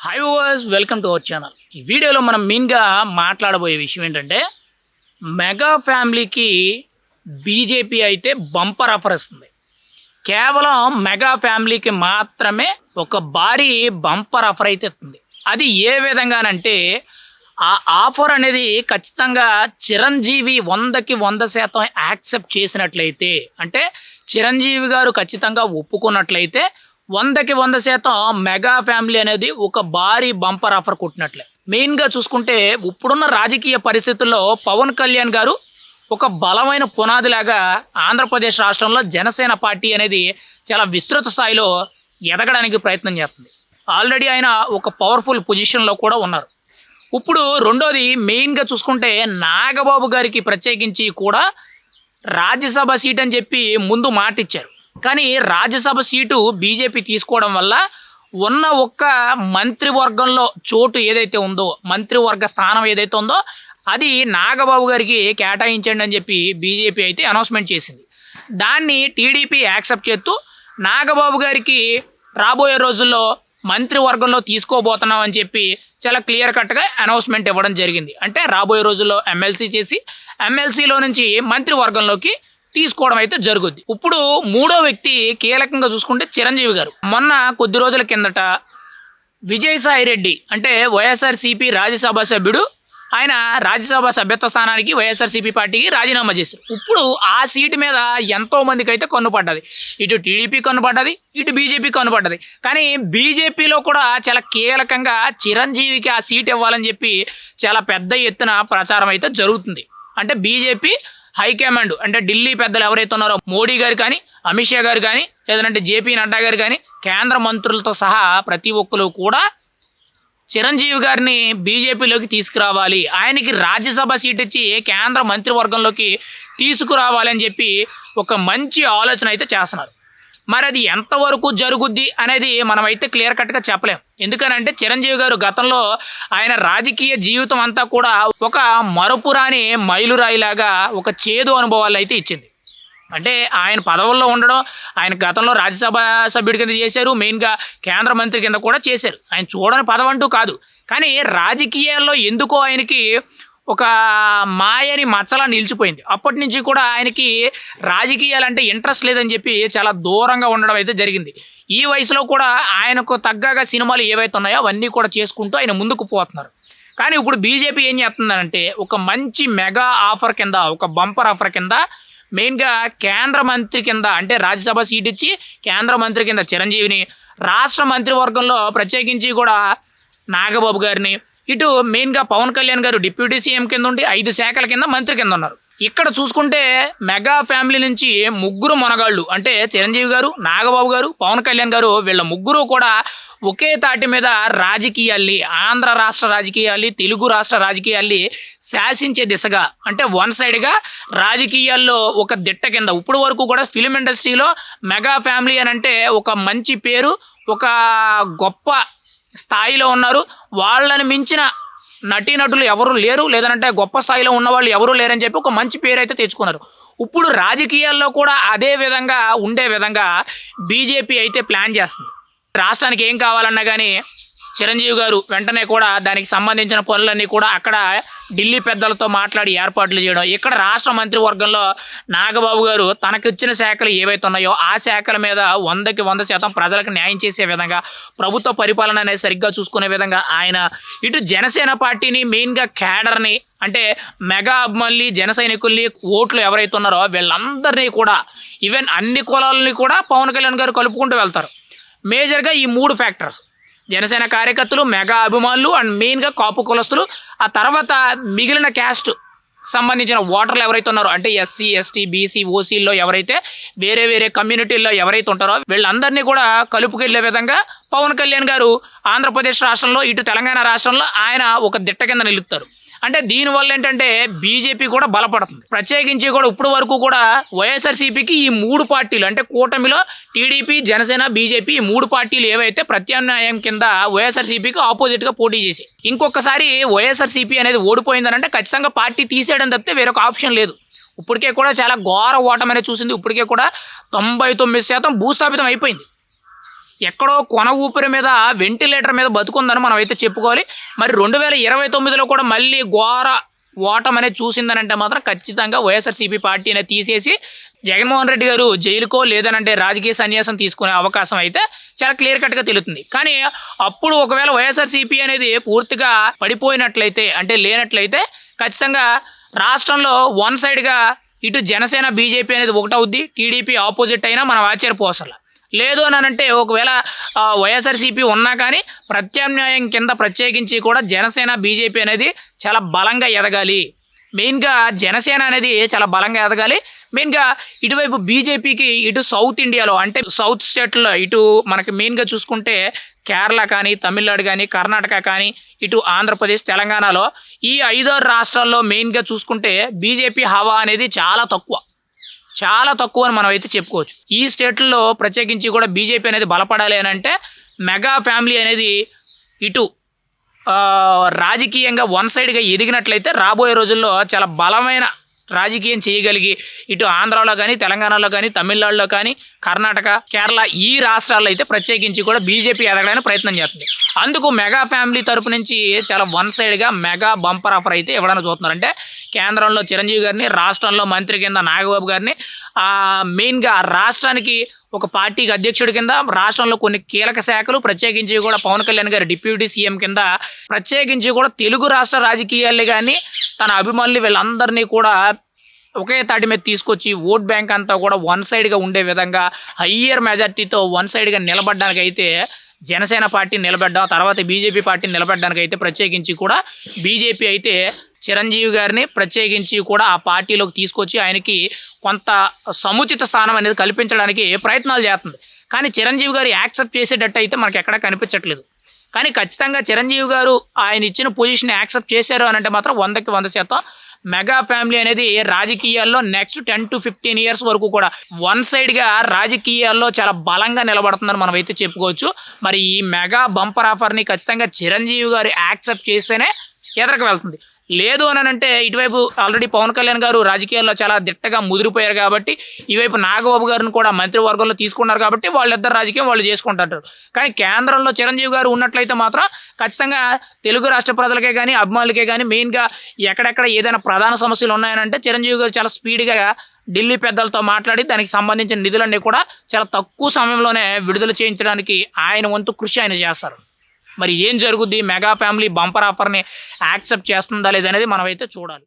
Hi was welcome to our channel ఈ వీడియోలో మనం మెయిన్గా మాట్లాడబోయే విషయం ఏంటంటే మెగా ఫ్యామిలీకి బీజేపీ అయితే బంపర్ ఆఫర్ ఇస్తుంది కేవలం మెగా ఫ్యామిలీకి మాత్రమే ఒక భారీ బంపర్ ఆఫర్ అయితే ఇస్తుంది అది ఏ విధంగానంటే ఆ ఆఫర్ అనేది ఖచ్చితంగా చిరంజీవి వందకి వంద శాతం యాక్సెప్ట్ చేసినట్లయితే అంటే చిరంజీవి గారు ఖచ్చితంగా ఒప్పుకున్నట్లయితే వందకి వంద శాతం మెగా ఫ్యామిలీ అనేది ఒక భారీ బంపర్ ఆఫర్ కొట్టినట్లే. మెయిన్గా చూసుకుంటే ఇప్పుడున్న రాజకీయ పరిస్థితుల్లో పవన్ కళ్యాణ్ గారు ఒక బలమైన పునాదిలాగా ఆంధ్రప్రదేశ్ రాష్ట్రంలో జనసేన పార్టీ అనేది చాలా విస్తృత స్థాయిలో ఎదగడానికి ప్రయత్నం చేస్తుంది. ఆల్రెడీ ఆయన ఒక పవర్ఫుల్ పొజిషన్లో కూడా ఉన్నారు. ఇప్పుడు రెండోది మెయిన్గా చూసుకుంటే నాగబాబు గారికి ప్రత్యేకించి కూడా రాజ్యసభ సీట్ అని చెప్పి ముందు మాట ఇచ్చారు కానీ రాజ్యసభ సీటు బీజేపీ తీసుకోవడం వల్ల ఉన్న ఒక్క మంత్రివర్గంలో చోటు ఏదైతే ఉందో మంత్రివర్గ స్థానం ఏదైతే ఉందో అది నాగబాబు గారికి కేటాయించండి అని చెప్పి బీజేపీ అయితే అనౌన్స్మెంట్ చేసింది. దాన్ని టీడీపీ యాక్సెప్ట్ చేస్తూ నాగబాబు గారికి రాబోయే రోజుల్లో మంత్రివర్గంలో తీసుకోబోతున్నాం అని చెప్పి చాలా క్లియర్ కట్గా అనౌన్స్మెంట్ ఇవ్వడం జరిగింది. అంటే రాబోయే రోజుల్లో ఎమ్మెల్సీ చేసి ఎమ్మెల్సీలో నుంచి మంత్రివర్గంలోకి తీసుకోవడం అయితే జరుగుద్ది. ఇప్పుడు మూడో వ్యక్తి కీలకంగా చూసుకుంటే చిరంజీవి గారు. మొన్న కొద్ది రోజుల కిందట విజయసాయి రెడ్డి అంటే వైఎస్ఆర్సీపీ రాజ్యసభ సభ్యుడు ఆయన రాజ్యసభ సభ్యత్వ స్థానానికి వైఎస్ఆర్సీపీ పార్టీకి రాజీనామా చేశారు. ఇప్పుడు ఆ సీటు మీద ఎంతో మందికి అయితే కన్నుపడ్డది ఇటు టీడీపీ కన్నుపడ్డది ఇటు బీజేపీ కన్నుపడ్డది కానీ బీజేపీలో కూడా చాలా కీలకంగా చిరంజీవికి ఆ సీట్ ఇవ్వాలని చెప్పి చాలా పెద్ద ఎత్తున ప్రచారం అయితే జరుగుతుంది. అంటే బీజేపీ హైకమాండ్ అంటే ఢిల్లీ పెద్దలు ఎవరైతే ఉన్నారో మోడీ గారు కానీ అమిత్ షా గారు కానీ లేదంటే జేపీ నడ్డా గారు కానీ కేంద్ర మంత్రులతో సహా ప్రతి ఒక్కరు కూడా చిరంజీవి గారిని బీజేపీలోకి తీసుకురావాలి. ఆయనకి రాజ్యసభ సీట్ ఇచ్చి కేంద్ర మంత్రివర్గంలోకి తీసుకురావాలి అని చెప్పి ఒక మంచి ఆలోచన అయితే చేస్తున్నారు. మరి అది ఎంతవరకు జరుగుద్ది అనేది మనమైతే క్లియర్ కట్గా చెప్పలేం. ఎందుకనంటే చిరంజీవి గారు గతంలో ఆయన రాజకీయ జీవితం అంతా కూడా ఒక మరపురాని మైలురాయిలాగా ఒక చేదు అనుభవాలు అయితే ఇచ్చింది. అంటే ఆయన పదవుల్లో ఉండడం ఆయన గతంలో రాజ్యసభ సభ్యుడి కింద చేశారు మెయిన్గా కేంద్ర మంత్రి కింద కూడా చేశారు. ఆయన చూడని పదవంటూ కాదు. కానీ రాజకీయాల్లో ఎందుకో ఆయనకి ఒక మాయని మచ్చలా నిలిచిపోయింది. అప్పటి నుంచి కూడా ఆయనకి రాజకీయాలంటే ఇంట్రెస్ట్ లేదని చెప్పి చాలా దూరంగా ఉండడం అయితే జరిగింది. ఈ వయసులో కూడా ఆయనకు తగ్గగా సినిమాలు ఏవైతే ఉన్నాయో అవన్నీ కూడా చేసుకుంటూ ఆయన ముందుకు పోతున్నారు. కానీ ఇప్పుడు బీజేపీ ఏం చేస్తుందంటే ఒక మంచి మెగా ఆఫర్ కింద ఒక బంపర్ ఆఫర్ కింద మెయిన్గా కేంద్ర మంత్రి కింద అంటే రాజ్యసభ సీట్ ఇచ్చి కేంద్ర మంత్రి కింద చిరంజీవిని రాష్ట్ర మంత్రివర్గంలో ప్రత్యేకించి కూడా నాగబాబు గారిని ఇటు మెయిన్గా పవన్ కళ్యాణ్ గారు డిప్యూటీ సీఎం కింద ఉండి ఐదు శాఖల కింద మంత్రి కింద ఉన్నారు. ఇక్కడ చూసుకుంటే మెగా ఫ్యామిలీ నుంచి ముగ్గురు మనగాళ్ళు అంటే చిరంజీవి గారు నాగబాబు గారు పవన్ కళ్యాణ్ గారు వీళ్ళ ముగ్గురు కూడా ఒకే తాటి మీద రాజకీయాల్ని ఆంధ్ర రాష్ట్ర రాజకీయాల్ని తెలుగు రాష్ట్ర రాజకీయాల్ని శాసించే దిశగా అంటే వన్ సైడ్గా రాజకీయాల్లో ఒక దిట్ట కింద. ఇప్పుడు వరకు కూడా ఫిలిం ఇండస్ట్రీలో మెగా ఫ్యామిలీ అని అంటే ఒక మంచి పేరు ఒక గొప్ప స్థాయిలో ఉన్నారు. వాళ్ళని మించిన నటీనటులు ఎవరు లేరు. లేదంటే గొప్ప స్థాయిలో ఉన్న వాళ్ళు ఎవరు లేరని చెప్పి ఒక మంచి పేరు అయితే తెచ్చుకున్నారు. ఇప్పుడు రాజకీయాల్లో కూడా అదే విధంగా ఉండే విధంగా బీజేపీ అయితే ప్లాన్ చేస్తుంది. రాష్ట్రానికి ఏం కావాలన్నా కానీ చిరంజీవి గారు వెంటనే కూడా దానికి సంబంధించిన పనులన్నీ కూడా అక్కడ ఢిల్లీ పెద్దలతో మాట్లాడి ఏర్పాట్లు చేయడం. ఇక్కడ రాష్ట్ర మంత్రివర్గంలో నాగబాబు గారు తనకిచ్చిన శాఖలు ఏవైతే ఉన్నాయో ఆ శాఖల మీద వందకి వంద శాతం ప్రజలకు న్యాయం చేసే విధంగా ప్రభుత్వ పరిపాలన అనేది సరిగ్గా చూసుకునే విధంగా ఆయన ఇటు జనసేన పార్టీని మెయిన్గా క్యాడర్ని అంటే మెగా అభిమానుల్ని జన సైనికుల్ని ఓట్లు ఎవరైతే ఉన్నారో వీళ్ళందరినీ కూడా ఈవెన్ అన్ని కులాలని కూడా పవన్ కళ్యాణ్ గారు కలుపుకుంటూ వెళ్తారు. మేజర్గా ఈ మూడు ఫ్యాక్టర్స్. జనసేన కార్యకర్తలు మెగా అభిమానులు అండ్ మెయిన్గా కాపు కులస్తులు ఆ తర్వాత మిగిలిన క్యాస్ట్ సంబంధించిన ఓటర్లు ఎవరైతే ఉన్నారో అంటే ఎస్సీ ఎస్టీ బీసీ ఓసీల్లో ఎవరైతే వేరే వేరే కమ్యూనిటీల్లో ఎవరైతే ఉంటారో వీళ్ళందరినీ కూడా కలుపుకెళ్ళే విధంగా పవన్ కళ్యాణ్ గారు ఆంధ్రప్రదేశ్ రాష్ట్రంలో ఇటు తెలంగాణ రాష్ట్రంలో ఆయన ఒక దిట్ట కింద నిలుస్తారు అంటే దీనివల్ల ఏంటంటే బీజేపీ కూడా బలపడుతుంది. ప్రత్యేకించి కూడా ఇప్పుడు వరకు కూడా వైఎస్ఆర్సీపీకి ఈ మూడు పార్టీలు అంటే కూటమిలో టీడీపీ జనసేన బీజేపీ ఈ మూడు పార్టీలు ఏవైతే ప్రత్యామ్నాయం కింద వైఎస్ఆర్సీపీకి ఆపోజిట్గా పోటీ చేసి ఇంకొకసారి వైఎస్ఆర్సీపీ అనేది ఓడిపోయిందని అంటే ఖచ్చితంగా పార్టీ తీసేయడం తప్పితే వేరొక ఆప్షన్ లేదు. ఇప్పటికే కూడా చాలా ఘోర ఓటమి అనేది చూసింది. ఇప్పటికే కూడా తొంభై తొమ్మిది శాతం భూస్థాపితం అయిపోయింది. ఎక్కడో కొన ఊపిరి మీద వెంటిలేటర్ మీద బతుకుందని మనం అయితే చెప్పుకోవాలి. మరి రెండు వేల ఇరవై తొమ్మిదిలో కూడా మళ్ళీ ఘోర ఓటం అనేది చూసిందనంటే మాత్రం ఖచ్చితంగా వైఎస్ఆర్సీపీ పార్టీని తీసేసి జగన్మోహన్ రెడ్డి గారు జైలుకో లేదనంటే రాజకీయ సన్యాసం తీసుకునే అవకాశం అయితే చాలా క్లియర్ కట్గా తెలుస్తుంది. కానీ అప్పుడు ఒకవేళ వైఎస్ఆర్సీపీ అనేది పూర్తిగా పడిపోయినట్లయితే అంటే లేనట్లయితే ఖచ్చితంగా రాష్ట్రంలో వన్ సైడ్గా ఇటు జనసేన బీజేపీ అనేది ఒకటవుద్ది టీడీపీ ఆపోజిట్ అయినా మనం ఆశ్చర్యపోసల. లేదు అని అంటే ఒకవేళ వైఎస్ఆర్సీపీ ఉన్నా కానీ ప్రత్యామ్నాయం కింద ప్రత్యేకించి కూడా జనసేన బీజేపీ అనేది చాలా బలంగా ఎదగాలి. మెయిన్గా జనసేన అనేది చాలా బలంగా ఎదగాలి. మెయిన్గా ఇటువైపు బీజేపీకి ఇటు సౌత్ ఇండియాలో అంటే సౌత్ స్టేట్లో ఇటు మనకి మెయిన్గా చూసుకుంటే కేరళ కానీ తమిళనాడు కానీ కర్ణాటక కానీ ఇటు ఆంధ్రప్రదేశ్ తెలంగాణలో ఈ ఐదారు రాష్ట్రాల్లో మెయిన్గా చూసుకుంటే బీజేపీ హవా అనేది చాలా తక్కువ. చాలా తక్కువ అని మనం అయితే చెప్పుకోవచ్చు. ఈ స్టేట్లలో ప్రత్యేకించి కూడా బీజేపీ అనేది బలపడాలి అని అంటే మెగా ఫ్యామిలీ అనేది ఇటు రాజకీయంగా వన్ సైడ్గా ఎదిగినట్లయితే రాబోయే రోజుల్లో చాలా బలమైన రాజకీయం చేయగలిగి ఇటు ఆంధ్రాలో కానీ తెలంగాణలో కానీ తమిళనాడులో కానీ కర్ణాటక కేరళ ఈ రాష్ట్రాల్లో అయితే ప్రత్యేకించి కూడా బీజేపీ ఎదగడానికి ప్రయత్నం చేస్తుంది. అందుకు మెగా ఫ్యామిలీ తరపు నుంచి చాలా వన్ సైడ్గా మెగా బంపర్ ఆఫర్ అయితే ఇవ్వడానికి చూస్తున్నారు అంటే కేంద్రంలో చిరంజీవి గారిని రాష్ట్రంలో మంత్రి కింద నాగబాబు గారిని మెయిన్గా రాష్ట్రానికి ఒక పార్టీకి అధ్యక్షుడి కింద రాష్ట్రంలో కొన్ని కీలక శాఖలు ప్రత్యేకించి కూడా పవన్ కళ్యాణ్ గారు డిప్యూటీ సీఎం కింద ప్రత్యేకించి కూడా తెలుగు రాష్ట్ర రాజకీయాలు కానీ తన అభిమానులు వీళ్ళందరినీ కూడా ఒకే తాటి మీద తీసుకొచ్చి ఓట్ బ్యాంక్ అంతా కూడా వన్ సైడ్గా ఉండే విధంగా హయ్యర్ మెజార్టీతో వన్ సైడ్గా నిలబడడానికి అయితే జనసేన పార్టీ నిలబడ్డాం తర్వాత బీజేపీ పార్టీ నిలబడడానికి అయితే ప్రత్యేకించి కూడా బీజేపీ అయితే చిరంజీవి గారిని ప్రత్యేకించి కూడా ఆ పార్టీలోకి తీసుకొచ్చి ఆయనకి కొంత సముచిత స్థానం అనేది కల్పించడానికి ప్రయత్నాలు చేస్తుంది. కానీ చిరంజీవి గారు యాక్సెప్ట్ చేసేటట్టు అయితే మనకి ఎక్కడా కనిపించట్లేదు. కానీ ఖచ్చితంగా చిరంజీవి గారు ఆయన ఇచ్చిన పొజిషన్ యాక్సెప్ట్ చేశారు అని అంటే మాత్రం వందకి వంద శాతం మెగా ఫ్యామిలీ అనేది రాజకీయాల్లో next ten to fifteen years వరకు కూడా వన్ సైడ్గా రాజకీయాల్లో చాలా బలంగా నిలబడుతుందని మనం అయితే చెప్పుకోవచ్చు. మరి ఈ మెగా బంపర్ ఆఫర్ని ఖచ్చితంగా చిరంజీవి గారు యాక్సెప్ట్ చేస్తేనే ఎదరకు వెళ్తుంది. లేదు అని అంటే ఇటువైపు ఆల్రెడీ పవన్ కళ్యాణ్ గారు రాజకీయాల్లో చాలా దిట్టగా ముదిరిపోయారు కాబట్టి ఈవైపు నాగబాబు గారిని కూడా మంత్రివర్గంలో తీసుకున్నారు కాబట్టి వాళ్ళిద్దరు రాజకీయం వాళ్ళు చేసుకుంటారు కానీ కేంద్రంలో చిరంజీవి గారు ఉన్నట్లయితే మాత్రం ఖచ్చితంగా తెలుగు రాష్ట్ర ప్రజలకే కానీ అభిమానులకే కానీ మెయిన్గా ఎక్కడెక్కడ ఏదైనా ప్రధాన సమస్యలు ఉన్నాయనంటే చిరంజీవి గారు చాలా స్పీడ్గా ఢిల్లీ పెద్దలతో మాట్లాడి దానికి సంబంధించిన నిధులన్నీ కూడా చాలా తక్కువ సమయంలోనే విడుదల చేయించడానికి ఆయన వంతు కృషి ఆయన చేస్తారు. మరి ఏం జరుగుద్ది? మెగా ఫ్యామిలీ బంపర్ ఆఫర్ని యాక్సెప్ట్ చేస్తుందా లేదనేది మనమైతే చూడాలి.